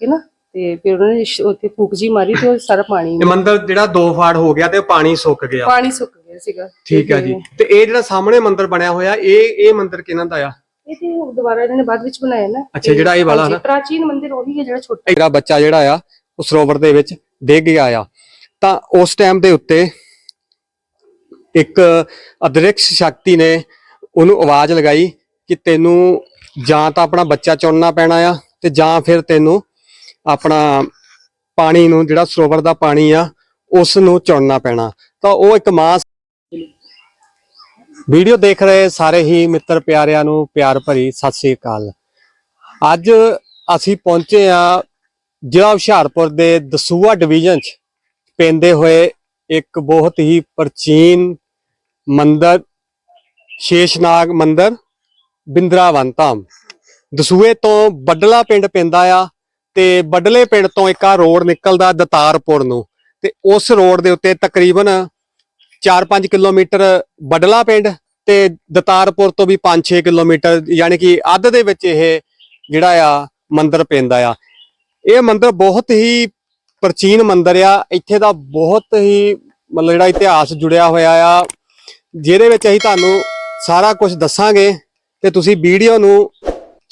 ਕੇ ਨਾ ਤੇ ਫਿਰ ਉਹਨਾਂ ਨੇ ਸ਼- ਉੱਥੇ ਫੂਕ ਜੀ ਮਾਰੀ ਤੇ ਉਹ ਸਾਰਾ ਪਾਣੀ ਇਹ ਮੰਦਿਰ ਜਿਹੜਾ ਦੋ ਫਾੜ ਹੋ ਗਿਆ ਤੇ ਪਾਣੀ ਸੁੱਕ ਗਿਆ। ਪਾਣੀ ਸੁੱਕ ਗਿਆ ਸੀਗਾ। ਠੀਕ ਹੈ ਜੀ। ਤੇ ਇਹ ਜਿਹੜਾ ਸਾਹਮਣੇ ਮੰਦਿਰ ਬਣਿਆ ਹੋਇਆ ਇਹ ਇਹ ਮੰਦਿਰ ਕਿਹਨਾਂ ਦਾ ਆ? ਇਹ ਤੇ ਹੁਣ ਦੁਬਾਰਾ ਇਹਨਾਂ ਨੇ ਬਾਅਦ ਵਿੱਚ ਬਣਾਇਆ ਨਾ। ਅੱਛਾ, ਜਿਹੜਾ ਇਹ ਵਾਲਾ ਹਾਂਜੀ, ਨਾ? ਪ੍ਰਾਚੀਨ ਮੰਦਿਰ ਉਹੀ ਹੈ ਜਿਹੜਾ ਛੋਟਾ। ਮੇਰਾ ਬੱਚਾ ਜਿਹੜਾ ਆ ਉਹ ਸਰੋਵਰ ਦੇ ਵਿੱਚ ਡਿੱਗ ਗਿਆ ਆ। ਤਾਂ ਉਸ ਟਾਈਮ ਦੇ ਉੱਤੇ ਇੱਕ ਅਦ੍ਰਿਕਸ਼ ਸ਼ਕਤੀ ਨੇ ਉਹਨੂੰ ਆਵਾਜ਼ ਲਗਾਈ ਕਿ ਤੈਨੂੰ ਜਾਂ ਤਾਂ ਆਪਣਾ ਬੱਚਾ ਚੁਣਨਾ ਪੈਣਾ ਆ ਤੇ ਜਾਂ ਫਿਰ ਤੈਨੂੰ ਆਪਣਾ ਪਾਣੀ ਨੂੰ, ਜਿਹੜਾ ਸਰੋਵਰ ਦਾ ਪਾਣੀ ਆ ਉਸ ਨੂੰ ਚੁਣਨਾ ਪੈਣਾ। ਤਾਂ ਉਹ ਇੱਕ ਮਾਂ ਵੀਡੀਓ ਦੇਖ ਰਹੇ ਸਾਰੇ ਹੀ ਮਿੱਤਰ ਪਿਆਰਿਆਂ ਨੂੰ, ਪਿਆਰ ਭਰੀ ਸਤਿ ਸ੍ਰੀ ਅਕਾਲ। ਅੱਜ ਅਸੀਂ ਪਹੁੰਚੇ ਆ ਜ਼ਿਲ੍ਹਾ ਹੁਸ਼ਿਆਰਪੁਰ ਦੇ ਦਸੂਆ ਡਿਵੀਜ਼ਨ ਚ। ਪੈਂਦੇ ਹੋਏ ਇੱਕ ਬਹੁਤ ਹੀ ਪ੍ਰਾਚੀਨ ਮੰਦਰ, ਸ਼ੇਸ਼ਨਾਗ ਮੰਦਰ, ਬਿੰਦਰਾਵਨ ਧਾਮ। ਦਸੂਏ ਤੋਂ ਬੱਡਲਾ ਪਿੰਡ ਪੈਂਦਾ ਆ। ਤੇ ਬੱਡਲੇ ਪਿੰਡ ਤੋਂ ਇੱਕ ਆ ਰੋਡ ਨਿਕਲਦਾ ਦਤਾਰਪੁਰ ਨੂੰ ਤੇ ਉਸ ਰੋਡ ਦੇ ਉੱਤੇ ਤਕਰੀਬਨ 4-5 ਕਿਲੋਮੀਟਰ ਬੱਡਲਾ ਪਿੰਡ ਤੇ ਦਤਾਰਪੁਰ ਤੋਂ ਵੀ 5-6 ਕਿਲੋਮੀਟਰ ਯਾਨੀ ਕਿ ਅੱਧ ਦੇ ਵਿੱਚ ਇਹ ਜਿਹੜਾ ਆ ਮੰਦਿਰ ਪੈਂਦਾ ਆ। ਇਹ ਮੰਦਿਰ ਬਹੁਤ ਹੀ ਪ੍ਰਾਚੀਨ ਮੰਦਿਰ ਆ। ਇੱਥੇ ਦਾ ਬਹੁਤ ਹੀ ਮਤਲਬ ਜਿਹੜਾ ਇਤਿਹਾਸ ਜੁੜਿਆ ਹੋਇਆ ਆ। ਜਿਹਦੇ ਵਿੱਚ ਅਸੀਂ ਤੁਹਾਨੂੰ ਸਾਰਾ ਕੁਝ ਦੱਸਾਂਗੇ ਤੇ ਤੁਸੀਂ ਵੀਡੀਓ ਨੂੰ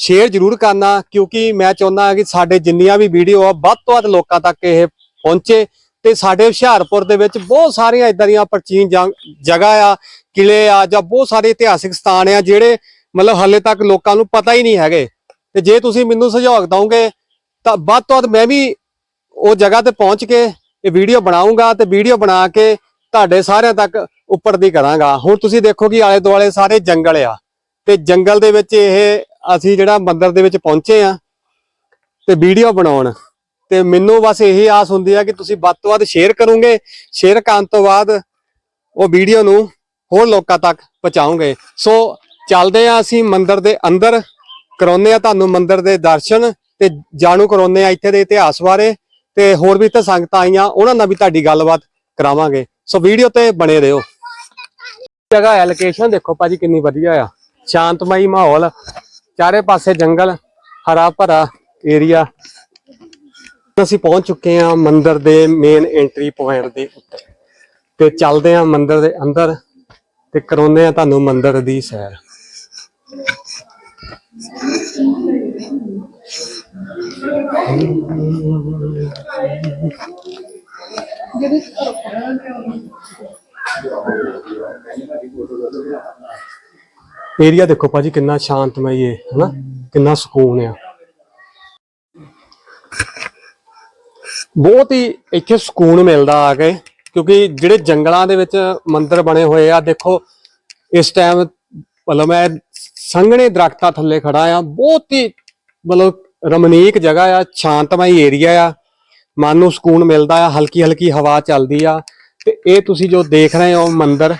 ਸ਼ੇਅਰ ਜ਼ਰੂਰ ਕਰਨਾ, ਕਿਉਂਕਿ ਮੈਂ ਚਾਹੁੰਦਾ ਹਾਂ ਕਿ ਸਾਡੇ ਜਿੰਨੀਆਂ ਵੀ ਵੀਡੀਓ ਆ, ਵੱਧ ਤੋਂ ਵੱਧ ਲੋਕਾਂ ਤੱਕ ਇਹ ਪਹੁੰਚੇ ਤੇ ਸਾਡੇ ਹੁਸ਼ਿਆਰਪੁਰ ਦੇ ਵਿੱਚ ਬਹੁਤ ਸਾਰੀਆਂ ਇਦਾਂ ਦੀਆਂ ਪ੍ਰਾਚੀਨ ਜਗ੍ਹਾ ਆ ਕਿਲੇ ਆ ਜਾਂ ਬਹੁਤ ਸਾਰੇ ਇਤਿਹਾਸਿਕ ਸਥਾਨ ਆ ਜਿਹੜੇ ਮਤਲਬ ਹਾਲੇ ਤੱਕ ਲੋਕਾਂ ਨੂੰ ਪਤਾ ਹੀ ਨਹੀਂ ਹੈਗੇ। ਤੇ ਜੇ ਤੁਸੀਂ ਮੈਨੂੰ ਸੁਝਾਅ ਦਵੋਗੇ ਤਾਂ ਵੱਧ ਤੋਂ ਵੱਧ ਮੈਂ ਵੀ ਉਹ ਜਗ੍ਹਾ ਤੇ ਪਹੁੰਚ ਕੇ ਇਹ ਵੀਡੀਓ ਬਣਾਉਂਗਾ ਤੇ ਵੀਡੀਓ ਬਣਾ ਕੇ ਤੁਹਾਡੇ ਸਾਰਿਆਂ ਤੱਕ ਉੱਪਰ ਦੀ ਕਰਾਂਗਾ। ਹੁਣ ਤੁਸੀਂ ਦੇਖੋ ਕਿ ਆਲੇ ਦੁਆਲੇ ਸਾਰੇ ਜੰਗਲ ਆ। ਤੇ ਜੰਗਲ ਦੇ ਵਿੱਚ ਇਹ ਅਸੀਂ ਜਿਹੜਾ ਮੰਦਰ ਦੇ ਵਿੱਚ ਪਹੁੰਚੇ ਆ ਤੇ ਵੀਡੀਓ ਬਣਾਉਣ। ਤੇ ਮੈਨੂੰ ਬਸ ਇਹੀ ਆਸ ਹੁੰਦੀ ਆ ਕਿ ਤੁਸੀਂ ਵੱਧ ਤੋਂ ਵੱਧ ਸ਼ੇਅਰ ਕਰੋਗੇ। ਸ਼ੇਅਰ ਕਰਨ ਤੋਂ ਬਾਅਦ ਉਹ ਵੀਡੀਓ ਨੂੰ ਹੋਰ ਲੋਕਾਂ ਤੱਕ ਪਹੁੰਚਾਉਂਗੇ ਸੋ ਚੱਲਦੇ ਆ ਅਸੀਂ ਮੰਦਰ ਦੇ ਅੰਦਰ। ਕਰਾਉਂਦੇ ਆ ਤੁਹਾਨੂੰ ਮੰਦਿਰ ਦੇ ਦਰਸ਼ਨ ਤੇ ਜਾਣੂ ਕਰਾਉਂਦੇ ਆ ਇੱਥੇ ਦੇ ਇਤਿਹਾਸ ਬਾਰੇ ਤੇ ਹੋਰ ਵੀ ਇੱਥੇ ਸੰਗਤਾਂ ਆਈਆਂ, ਉਹਨਾਂ ਨਾਲ ਵੀ ਤੁਹਾਡੀ ਗੱਲਬਾਤ ਕਰਾਵਾਂਗੇ। ਸੋ ਵੀਡੀਓ ਤੇ ਬਣੇ ਰਹੋ। ਜਗ੍ਹਾ ਹੈ ਲੋਕੇਸ਼ਨ ਦੇਖੋ ਭਾਜੀ ਕਿੰਨੀ ਵਧੀਆ ਆ। ਸ਼ਾਂਤਮਈ ਮਾਹੌਲ, ਚਾਰੇ ਪਾਸੇ ਜੰਗਲ, ਹਰਾ ਭਰਾ ਏਰੀਆ ਅਸੀਂ ਪਹੁੰਚ ਚੁੱਕੇ ਹਾਂ ਮੰਦਿਰ ਦੇ ਮੇਨ ਐਂਟਰੀ ਪੁਆਇੰਟ ਦੇ ਉੱਤੇ। ਤੇ ਚੱਲਦੇ ਹਾਂ ਮੰਦਿਰ ਦੇ ਅੰਦਰ ਤੇ ਕਰਾਉਂਦੇ ਹਾਂ ਤੁਹਾਨੂੰ ਮੰਦਿਰ ਦੀ ਸੈਰ। ਏਰੀਆ ਦੇਖੋ ਭਾਜੀ ਕਿੰਨਾ ਸ਼ਾਂਤਮਈ ਹੈ ਹਨਾ? ਕਿੰਨਾ ਸਕੂਨ ਆ। ਬਹੁਤ ਹੀ ਇੱਥੇ ਸਕੂਨ ਮਿਲਦਾ ਆ ਕੇ, ਕਿਉਂਕਿ ਜਿਹੜੇ ਜੰਗਲਾਂ ਦੇ ਵਿੱਚ ਮੰਦਿਰ ਬਣੇ ਹੋਏ ਆ, ਦੇਖੋ, ਇਸ ਟਾਈਮ ਮਤਲਬ ਮੈਂ ਸੰਘਣੇ ਦਰਖਤਾਂ ਥੱਲੇ ਖੜਾ ਆ, ਬਹੁਤ ਹੀ ਮਤਲਬ ਰਮਣੀਕ ਜਗ੍ਹਾ ਆ, ਸ਼ਾਂਤਮਈ ਏਰੀਆ ਆ। ਮਨ ਨੂੰ ਸਕੂਨ ਮਿਲਦਾ ਆ ਹਲਕੀ ਹਲਕੀ ਹਵਾ ਚੱਲਦੀ ਆ। ਤੇ ਇਹ ਤੁਸੀਂ ਜੋ ਦੇਖ ਰਹੇ ਹੋ ਮੰਦਿਰ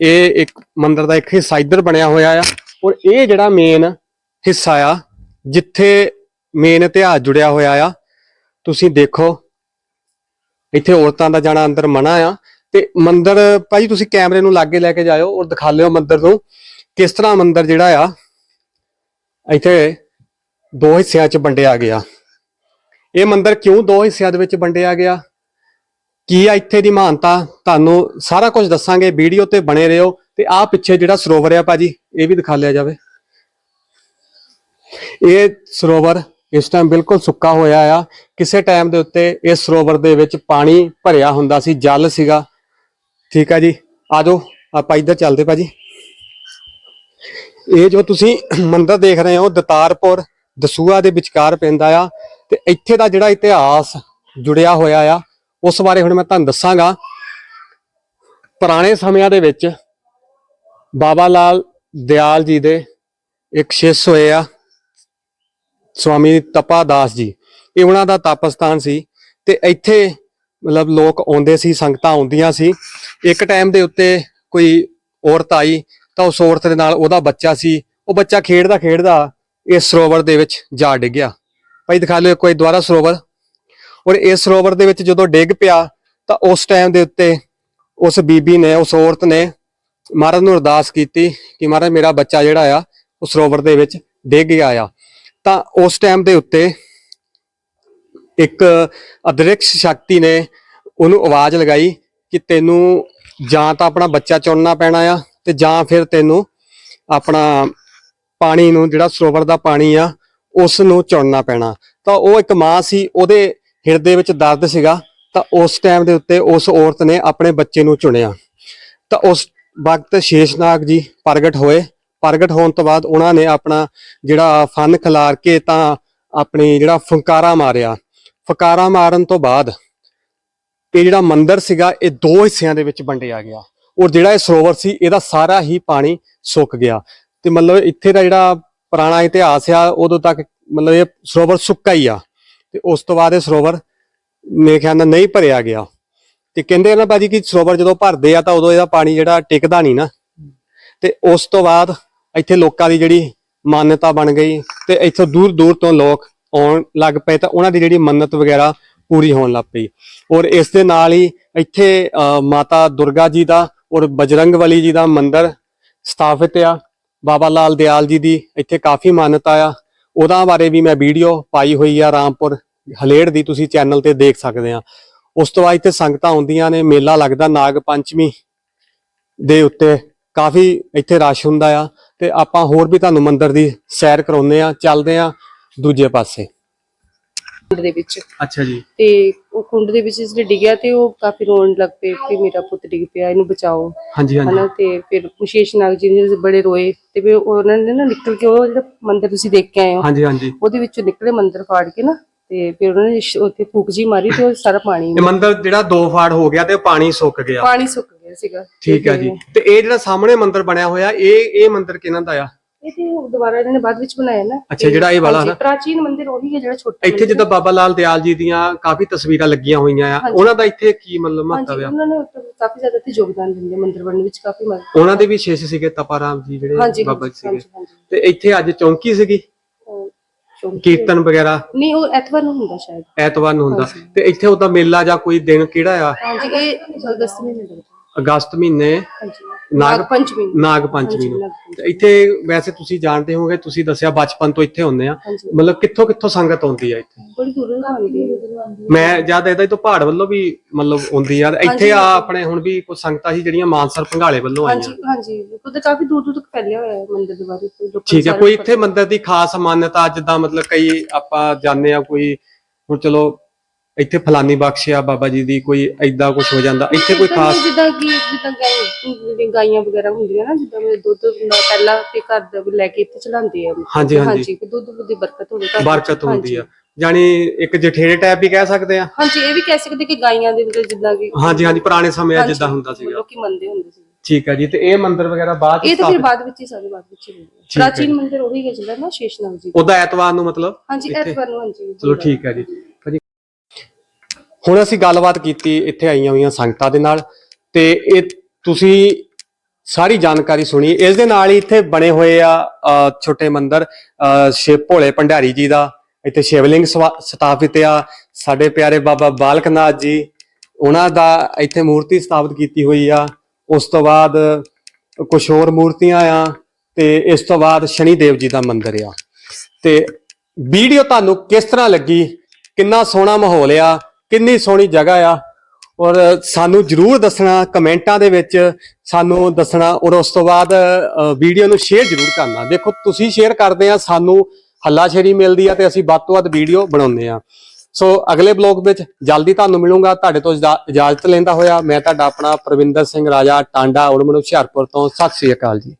ਇਹ ਇੱਕ ਮੰਦਿਰ ਦਾ ਇੱਕ ਹਿੱਸਾ ਇੱਧਰ ਬਣਿਆ ਹੋਇਆ ਆ। ਔਰ ਇਹ ਜਿਹੜਾ ਮੇਨ ਹਿੱਸਾ ਆ, ਜਿੱਥੇ ਮੇਨ ਇਤਿਹਾਸ ਜੁੜਿਆ ਹੋਇਆ ਆ, ਤੁਸੀਂ ਦੇਖੋ, ਇੱਥੇ ਔਰਤਾਂ ਦਾ ਜਾਣਾ ਅੰਦਰ ਮਨਾ ਆ। ਤੇ ਮੰਦਿਰ, ਭਾਜੀ ਤੁਸੀਂ ਕੈਮਰੇ ਨੂੰ ਲਾਗੇ ਲੈ ਕੇ ਜਾਇਓ ਔਰ ਦਿਖਾ ਲਿਓ ਮੰਦਿਰ ਨੂੰ, ਕਿਸ ਤਰ੍ਹਾਂ ਮੰਦਿਰ ਜਿਹੜਾ ਆ, ਇੱਥੇ ਦੋ ਹਿੱਸਿਆਂ 'ਚ ਵੰਡਿਆ ਗਿਆ। ਇਹ ਮੰਦਿਰ ਕਿਉਂ ਦੋ ਹਿੱਸਿਆਂ ਦੇ ਵਿੱਚ ਵੰਡਿਆ ਗਿਆ? ਕੀ ਆ ਇੱਥੇ ਦੀ ਮਹਾਨਤਾ ਤੁਹਾਨੂੰ ਸਾਰਾ ਕੁਝ ਦੱਸਾਂਗੇ, ਵੀਡੀਓ ਤੇ ਬਣੇ ਰਹੋ ਤੇ ਆ ਪਿੱਛੇ ਜਿਹੜਾ ਸਰੋਵਰ ਆ ਭਾਜੀ, ਇਹ ਵੀ ਦਿਖਾ ਲਿਆ ਜਾਵੇ। ਇਹ ਸਰੋਵਰ ਇਸ ਟਾਈਮ ਬਿਲਕੁਲ ਸੁੱਕਾ ਹੋਇਆ ਆ। ਕਿਸੇ ਟਾਈਮ ਦੇ ਉੱਤੇ ਇਸ ਸਰੋਵਰ ਦੇ ਵਿੱਚ ਪਾਣੀ ਭਰਿਆ ਹੁੰਦਾ ਸੀ, ਜਲ ਸੀਗਾ। ਠੀਕ ਆ ਜੀ ਆਜੋ ਆਪਾਂ ਇੱਧਰ ਚੱਲਦੇ ਭਾਜੀ। ਇਹ ਜੋ ਤੁਸੀਂ ਮੰਦਰ ਦੇਖ ਰਹੇ ਹੋ, ਦਤਾਰਪੁਰ ਦਸੂਆ ਦੇ ਵਿਚਕਾਰ ਪੈਂਦਾ ਆ। ਤੇ ਇੱਥੇ ਦਾ ਜਿਹੜਾ ਇਤਿਹਾਸ ਜੁੜਿਆ ਹੋਇਆ ਆ ਉਸ ਬਾਰੇ ਹੁਣ ਮੈਂ ਤੁਹਾਨੂੰ ਦੱਸਾਂਗਾ। ਪੁਰਾਣੇ ਸਮਿਆਂ ਦੇ ਵਿੱਚ ਬਾਬਾ ਲਾਲ ਦਿਆਲ ਜੀ ਦੇ ਇੱਕ ਸ਼ਿਸ਼ ਹੋਏ ਆ, ਸਵਾਮੀ ਤਪਾ ਦਾਸ ਜੀ। ਇਹ ਉਹਨਾਂ ਦਾ ਤਪਸਥਾਨ ਸੀ ਤੇ ਇੱਥੇ ਮਤਲਬ ਲੋਕ ਆਉਂਦੇ ਸੀ, ਸੰਗਤਾਂ ਆਉਂਦੀਆਂ ਸੀ। ਇੱਕ ਟਾਈਮ ਦੇ ਉੱਤੇ ਕੋਈ ਔਰਤ ਆਈ ਤਾਂ ਉਸ ਔਰਤ ਦੇ ਨਾਲ ਉਹਦਾ ਬੱਚਾ ਸੀ। ਉਹ ਬੱਚਾ ਖੇਡਦਾ ਖੇਡਦਾ ਇਸ ਸਰੋਵਰ ਦੇ ਵਿੱਚ ਜਾ ਡਿੱਗਿਆ। ਭਾਈ ਦਿਖਾ ਲਿਓ ਕੋਈ ਦੁਆਰਾ ਸਰੋਵਰ। ਔਰ ਇਸ ਸਰੋਵਰ ਦੇ ਵਿੱਚ ਜਦੋਂ ਡਿੱਗ ਪਿਆ, ਤਾਂ ਉਸ ਟਾਈਮ ਦੇ ਉੱਤੇ ਉਸ ਬੀਬੀ ਨੇ, ਉਸ ਔਰਤ ਨੇ ਮਹਾਰਾਜ ਨੂੰ ਅਰਦਾਸ ਕੀਤੀ ਕਿ ਮਹਾਰਾਜ ਮੇਰਾ ਬੱਚਾ ਜਿਹੜਾ ਆ ਉਹ ਸਰੋਵਰ ਦੇ ਵਿੱਚ ਡਿੱਗ ਗਿਆ ਆ। ਤਾਂ ਉਸ ਟਾਈਮ ਦੇ ਉੱਤੇ ਇੱਕ ਅਦ੍ਰਿਕਸ਼ ਸ਼ਕਤੀ ਨੇ ਉਹਨੂੰ ਆਵਾਜ਼ ਲਗਾਈ ਕਿ ਤੈਨੂੰ ਜਾਂ ਤਾਂ ਆਪਣਾ ਬੱਚਾ ਚੁਣਨਾ ਪੈਣਾ ਆ ਤੇ ਜਾਂ ਫਿਰ ਤੈਨੂੰ ਆਪਣਾ ਪਾਣੀ ਨੂੰ, ਜਿਹੜਾ ਸਰੋਵਰ ਦਾ ਪਾਣੀ ਆ, ਉਸ ਨੂੰ ਚੁਣਨਾ ਪੈਣਾ। ਤਾਂ ਉਹ ਇੱਕ ਮਾਂ ਸੀ, ਉਹਦੇ ਹਿਰਦੇ ਵਿੱਚ ਦਰਦ ਸੀਗਾ, ਤਾਂ ਉਸ ਟਾਈਮ ਦੇ ਉੱਤੇ ਉਸ ਔਰਤ ਨੇ ਆਪਣੇ ਬੱਚੇ ਨੂੰ ਚੁਣਿਆ। ਤਾਂ ਉਸ ਵਕਤ ਸ਼ੇਸ਼ਨਾਗ ਜੀ ਪ੍ਰਗਟ ਹੋਏ। ਪ੍ਰਗਟ ਹੋਣ ਤੋਂ ਬਾਅਦ ਉਹਨਾਂ ਨੇ ਆਪਣਾ ਜਿਹੜਾ ਫਨ ਖਿਲਾਰ ਕੇ ਤਾਂ ਆਪਣੀ ਜਿਹੜਾ ਫੁੰਕਾਰਾ ਮਾਰਿਆ। ਫੁੰਕਾਰਾ ਮਾਰਨ ਤੋਂ ਬਾਅਦ ਇਹ ਜਿਹੜਾ ਮੰਦਿਰ ਸੀਗਾ, ਇਹ ਦੋ ਹਿੱਸਿਆਂ ਦੇ ਵਿੱਚ ਵੰਡਿਆ ਗਿਆ। ਔਰ ਜਿਹੜਾ ਇਹ ਸਰੋਵਰ ਸੀ, ਇਹਦਾ ਸਾਰਾ ਹੀ ਪਾਣੀ ਸੁੱਕ ਗਿਆ। ਤੇ ਮਤਲਬ ਇੱਥੇ ਦਾ ਜਿਹੜਾ ਪੁਰਾਣਾ ਇਤਿਹਾਸ ਆ, ਉਦੋਂ ਤੱਕ ਮਤਲਬ ਇਹ ਸਰੋਵਰ ਸੁੱਕਾ ਹੀ ਆ। ਤੇ ਉਸ ਤੋਂ ਬਾਅਦ ਇਹ ਸਰੋਵਰ ਮੇਰੇ ਖਿਆਲ ਨਾਲ ਨਹੀਂ ਭਰਿਆ ਗਿਆ। ਤੇ ਕਹਿੰਦੇ ਨਾ ਬਾਜੀ ਕਿ ਸਰੋਵਰ ਜਦੋਂ ਭਰਦੇ ਆ ਤਾਂ ਉਦੋਂ ਇਹਦਾ ਪਾਣੀ ਜਿਹੜਾ ਟਿਕਦਾ ਨਹੀਂ ਨਾ। ਤੇ ਉਸ ਤੋਂ ਬਾਅਦ ਇੱਥੇ ਲੋਕਾਂ ਦੀ ਜਿਹੜੀ ਮਾਨਤਾ ਬਣ ਗਈ ਤੇ ਇੱਥੋਂ ਦੂਰ ਦੂਰ ਤੋਂ ਲੋਕ ਆਉਣ ਲੱਗ ਪਏ ਤਾਂ ਉਹਨਾਂ ਦੀ ਜਿਹੜੀ ਮੰਨਤ ਵਗੈਰਾ ਪੂਰੀ ਹੋਣ ਲੱਗ ਪਈ। ਔਰ ਇਸ ਦੇ ਨਾਲ ਹੀ ਇੱਥੇ ਅਹ, ਮਾਤਾ ਦੁਰਗਾ ਜੀ ਦਾ ਔਰ ਬਜਰੰਗਬਲੀ ਜੀ ਦਾ ਮੰਦਿਰ ਸਥਾਪਿਤ ਆ। ਬਾਬਾ ਲਾਲ ਦਿਆਲ ਜੀ ਦੀ ਇੱਥੇ ਕਾਫੀ ਮਾਨਤਾ ਆ। ਉਹਦਾ ਬਾਰੇ ਵੀ ਮੈਂ ਵੀਡੀਓ ਪਾਈ ਹੋਈ ਆ ਰਾਮਪੁਰ ਹਲੇੜ ਦੀ, ਤੁਸੀਂ ਚੈਨਲ ਤੇ ਦੇਖ ਸਕਦੇ ਆ। ਉਸ ਤੋਂ ਬਾਅਦ ਇੱਥੇ ਸੰਗਤਾਂ ਆਉਂਦੀਆਂ ਨੇ, ਮੇਲਾ ਲੱਗਦਾ ਨਾਗ ਪੰਚਮੀ ਦੇ ਉੱਤੇ। ਕਾਫੀ ਇੱਥੇ ਰਸ਼ ਹੁੰਦਾ ਆ ਤੇ ਆਪਾਂ ਹੋਰ ਵੀ ਤੁਹਾਨੂੰ ਮੰਦਿਰ ਦੀ ਸੈਰ ਕਰਾਉਂਦੇ ਆ, ਚੱਲਦੇ ਆ ਦੂਜੇ ਪਾਸੇ। ਕੁੰਡ ਦੇ ਵਿੱਚ। ਅੱਛਾ ਜੀ। ਤੇ ਉਹ ਕੁੰਡ ਦੇ ਵਿੱਚ ਜਿਹੜੇ ਡਿੱਗਿਆ ਤੇ ਉਹ ਕਾਫੀ ਰੋਣ ਲੱਗ ਪਏ ਕਿ ਮੇਰਾ ਪੁੱਤ ਡਿੱਗ ਪਿਆ ਇਹਨੂੰ ਬਚਾਓ। ਹਾਂਜੀ ਹਾਂਜੀ। ਹਨਾ ਤੇ ਫਿਰ ਵਿਸ਼ੇਸ਼ ਨਾਗ ਜੀ ਨੇ ਬੜੇ ਰੋਏ ਤੇ ਫਿਰ ਉਹਨਾਂ ਨੇ ਨਾ ਨਿਕਲ ਕੇ ਉਹ ਜਿਹੜਾ ਮੰਦਿਰ ਤੁਸੀਂ ਦੇਖ ਕੇ ਆਏ ਹੋ ਹਾਂਜੀ ਹਾਂਜੀ। ਉਹਦੇ ਵਿੱਚੋਂ ਨਿਕਲੇ ਮੰਦਿਰ ਫਾੜ ਕੇ ਨਾ ਤੇ ਫਿਰ ਉਹਨਾਂ ਨੇ ਸ਼- ਉੱਥੇ ਫੂਕ ਜੀ ਮਾਰੀ ਤੇ ਉਹ ਸਾਰਾ ਪਾਣੀ ਇਹ ਮੰਦਿਰ ਜਿਹੜਾ ਦੋ ਫਾੜ ਹੋ ਗਿਆ ਤੇ ਪਾਣੀ ਸੁੱਕ ਗਿਆ। ਪਾਣੀ ਸੁੱਕ ਗਿਆ ਸੀਗਾ। ਠੀਕ ਹੈ ਜੀ। ਤੇ ਇਹ ਜਿਹੜਾ ਸਾਹਮਣੇ ਮੰਦਿਰ ਬਣਿਆ ਹੋਇਆ ਇਹ ਇਹ ਮੰਦਿਰ ਕਿਹਨਾਂ ਦਾ ਆ? ਇਹ ਤੇ ਉਹ ਦੁਬਾਰਾ ਇਹਨਾਂ ਨੇ ਬਾਅਦ ਵਿੱਚ ਬਣਾਇਆ ਨਾ। ਅੱਛਾ, ਜਿਹੜਾ ਇਹ ਵਾਲਾ ਹਾਂਜੀ, ਨਾ? ਪ੍ਰਾਚੀਨ ਮੰਦਿਰ ਉਹੀ ਹੈ ਜਿਹੜਾ ਛੋਟਾ ਇੱਥੇ ਜਿੱਦਾਂ ਬਾਬਾ ਲਾਲ ਦਿਆਲ ਜੀ ਦੀਆਂ ਕਾਫੀ ਤਸਵੀਰਾਂ ਲੱਗੀਆਂ ਹੋਈਆਂ ਆ। ਹਾਂਜੀ। ਉਹਨਾਂ ਦਾ ਇੱਥੇ ਕੀ ਮਤਲਬ ਮਹੱਤਵ ਹਾਂਜੀ ਆ? ਉਹਨਾਂ ਨੇ ਉੱਥੇ ਕਾਫੀ ਜ਼ਿਆਦਾ ਤੇ ਯੋਗਦਾਨ ਦਿੰਦੇ ਮੰਦਿਰ ਬਣਨ ਵਿੱਚ ਕਾਫੀ ਮਦਦ ਉਹਨਾਂ ਦੇ ਵੀ ਸ਼ੇਸ਼ ਸੀਗੇ ਤਪਾਰਾਮ ਜੀ ਜਿਹੜੇ ਹਾਂਜੀ ਬਾਬਾ ਜੀ ਸੀਗੇ ਹਾਂਜੀ ਹਾਂਜੀ। ਤੇ ਇੱਥੇ ਅੱਜ ਚੌਂਕੀ ਸੀਗੀ? ਕੀਰਤਨ ਵਗੈਰਾ? ਨਹੀਂ ਉਹ ਐਤਵਾਰ ਨੂੰ ਹੁੰਦਾ ਸ਼ਾਇਦ। ਐਤਵਾਰ ਨੂੰ ਹੁੰਦਾ। ਤੇ ਇੱਥੇ ਉਹਦਾ ਮੇਲਾ ਜਾਂ ਕੋਈ ਦਿਨ ਕਿਹੜਾ ਆ? ਹਾਂਜੀ ਇਹ ਅਗਸਤ ਮਹੀਨੇ ਦਾ। ਹੁੰਦਾ। ਅਗਸਤ ਮਹੀਨੇ। ਹਾਂਜੀ। ਨਾਗ- ਪੰਚਮੀ ਨਾਗ ਪੰਚਮੀ ਨੂੰ। ਤੇ ਇੱਥੇ ਵੈਸੇ ਤੁਸੀਂ ਜਾਣਦੇ ਹੋਵੋਗੇ ਤੁਸੀਂ ਦੱਸਿਆ ਬਚਪਨ ਤੋਂ ਇੱਥੇ ਹੁੰਦੇ ਆ। ਮਤਲਬ ਕਿੱਥੋਂ ਕਿੱਥੋਂ ਸੰਗਤ ਆਉਂਦੀ ਆ ਇੱਥੇ? ਬੜੀ ਦੂਰੋਂ ਆਉਂਦੀ ਹੈ। ਮੈਂ ਜਦ ਇਹਦਾ ਤੋਂ ਪਹਾੜ ਵੱਲੋਂ ਵੀ ਮਤਲਬ ਆਉਂਦੀ ਆ ਇੱਥੇ ਆ ਆਪਣੇ ਹੁਣ ਵੀ ਕੁਝ ਸੰਗਤਾਂ ਸੀ ਜਿਹੜੀਆਂ ਮਾਨਸਰ ਭੰਗਾਲੇ ਵੱਲੋਂ ਆਈਆਂ। ਹਾਂਜੀ ਹਾਂਜੀ। ਉਹਦੇ ਕਾਫੀ ਦੂਰ ਦੂਰ ਤੱਕ ਫੈਲਿਆ ਹੋਇਆ ਹੈ ਮੰਦਿਰ ਦੇ ਬਾਰੇ ਠੀਕ ਹੈ ਕੋਈ ਇੱਥੇ ਮੰਦਿਰ ਦੀ ਖਾਸ ਮਾਨਤਾ ਜਿੱਦਾਂ ਮਤਲਬ ਕਈ ਆਪਾਂ ਜਾਣਦੇ ਆ ਕੋਈ ਹੁਣ ਚਲੋ ਇੱਥੇ ਫਲਾਨੀ ਬਖਸ਼ ਆ ਬਾਬਾ ਜੀ ਦੀ ਕੋਈ ਐਦਾਂ ਕੁਝ ਹੋ ਜਾਂਦਾ। ਇੱਥੇ ਕੋਈ ਖਾਸ ਜਿੱਦਾਂ ਕਿ ਜਿੱਦਾਂ ਗਾਈ ਗਾਈਆਂ ਵਗੈਰਾ ਹੁੰਦੀਆਂ ਨਾ ਜਿੱਦਾਂ ਮੇਰੇ ਦੁੱਧ ਹੁੰਦਾ ਪਹਿਲਾਂ ਤੇ ਘਰ ਦਾ ਲੈ ਕੇ ਇੱਥੇ ਚੜਾਉਂਦੇ ਆ। ਹਾਂਜੀ, ਹਾਂਜੀ। ਦੁੱਧ ਦੀ ਬਰਕਤ ਘਰ ਵਿੱਚ। ਬਰਕਤ ਹੁੰਦੀ ਆ। ਜਾਨੀ ਇੱਕ ਜਠੇਰੇ ਟਾਈਪ ਵੀ ਕਹਿ ਸਕਦੇ ਆ? ਹਾਂਜੀ ਇਹ ਵੀ ਕਹਿ ਸਕਦੇ ਕਿ ਗਾਈਆਂ ਦੇ ਵਿੱਚ ਜਿੱਦਾਂ ਕਿ ਹਾਂਜੀ ਹਾਂਜੀ ਪੁਰਾਣੇ ਸਮਿਆਂ ਜਿੱਦਾਂ ਹੁੰਦਾ ਸੀਗਾ। ਲੋਕੀ ਮੰਨਦੇ ਹੁੰਦੇ ਸੀ। ਠੀਕ ਹੈ ਜੀ ਤੇ ਇਹ ਮੰਦਿਰ ਵਗੈਰਾ ਬਾਅਦ ਇਹ ਤਾਂ ਫਿਰ ਬਾਅਦ ਵਿੱਚ ਹੀ ਸਾਰੇ ਬਾਅਦ ਵਿੱਚ ਹੀ ਪ੍ਰਾਚੀਨ ਮੰਦਿਰ ਉਹੀ ਹੈ ਜਿਹੜਾ ਨਾ ਸ਼ੇਸ਼ਨਾਗ ਜੀ ਉਹਦਾ ਐਤਵਾਰ ਨੂੰ ਮਤਲਬ ਹਾਂਜੀ? ਐਤਵਾਰ ਨੂੰ ਹਾਂਜੀ। ਚਲੋ ਠੀਕ ਹੈ ਜੀ। ਹੁਣ ਅਸੀਂ ਗੱਲਬਾਤ ਕੀਤੀ, ਇੱਥੇ ਆਈਆਂ ਹੋਈਆਂ ਸੰਗਤਾਂ ਦੇ ਨਾਲ ਤੇ ਇਹ ਤੁਸੀਂ ਸਾਰੀ ਜਾਣਕਾਰੀ ਸੁਣੀ। ਇਸ ਦੇ ਨਾਲ ਹੀ ਇੱਥੇ ਬਣੇ ਹੋਏ ਆ ਛੋਟੇ ਮੰਦਰ ਸ਼ਿਵ ਭੋਲੇ ਭੰਡਾਰੀ ਜੀ ਦਾ, ਇੱਥੇ ਸ਼ਿਵਲਿੰਗ ਸਵਾ- ਸਥਾਪਿਤ ਆ। ਸਾਡੇ ਪਿਆਰੇ ਬਾਬਾ ਬਾਲਕਨਾਥ ਜੀ, ਉਹਨਾਂ ਦਾ ਇੱਥੇ ਮੂਰਤੀ ਸਥਾਪਿਤ ਕੀਤੀ ਹੋਈ ਆ। ਉਸ ਤੋਂ ਬਾਅਦ ਕੁਝ ਹੋਰ ਮੂਰਤੀਆਂ ਆ ਤੇ ਇਸ ਤੋਂ ਬਾਅਦ ਸ਼ਨੀ ਦੇਵ ਜੀ ਦਾ ਮੰਦਿਰ ਆ। ਤੇ ਵੀਡੀਓ ਤੁਹਾਨੂੰ ਕਿਸ ਤਰ੍ਹਾਂ ਲੱਗੀ? ਕਿੰਨਾ ਸੋਹਣਾ ਮਾਹੌਲ ਆ? ਕਿੰਨੀ ਸੋਹਣੀ ਜਗ੍ਹਾ ਆ। ਔਰ ਸਾਨੂੰ ਜਰੂਰ ਦੱਸਣਾ ਕਮੈਂਟਾਂ ਦੇ ਵਿੱਚ। ਸਾਨੂੰ ਦੱਸਣਾ ਔਰ ਉਸ ਤੋਂ ਬਾਅਦ ਵੀਡੀਓ ਨੂੰ ਸ਼ੇਅਰ ਜਰੂਰ ਕਰਨਾ। ਦੇਖੋ, ਤੁਸੀਂ ਸ਼ੇਅਰ ਕਰਦੇ ਆ, ਸਾਨੂੰ ਹੱਲਾਸ਼ੇਰੀ ਮਿਲਦੀ ਆ ਤੇ ਅਸੀਂ ਵੱਧ ਤੋਂ ਵੱਧ ਵੀਡੀਓ ਬਣਾਉਂਦੇ ਆ। ਸੋ ਅਗਲੇ ਬਲੌਗ ਵਿੱਚ ਜਲਦੀ ਤੁਹਾਨੂੰ ਮਿਲੂੰਗਾ। ਤੁਹਾਡੇ ਤੋਂ ਇਜਾਜ਼ਤ ਲੈਂਦਾ ਹੋਇਆ ਮੈਂ ਤੁਹਾਡਾ ਆਪਣਾ ਪਰਵਿੰਦਰ ਸਿੰਘ ਰਾਜਾ ਟਾਂਡਾ ਔਰ ਮੈਨੂੰ ਹੁਸ਼ਿਆਰਪੁਰ ਤੋਂ। ਸਤਿ ਸ੍ਰੀ ਅਕਾਲ ਜੀ।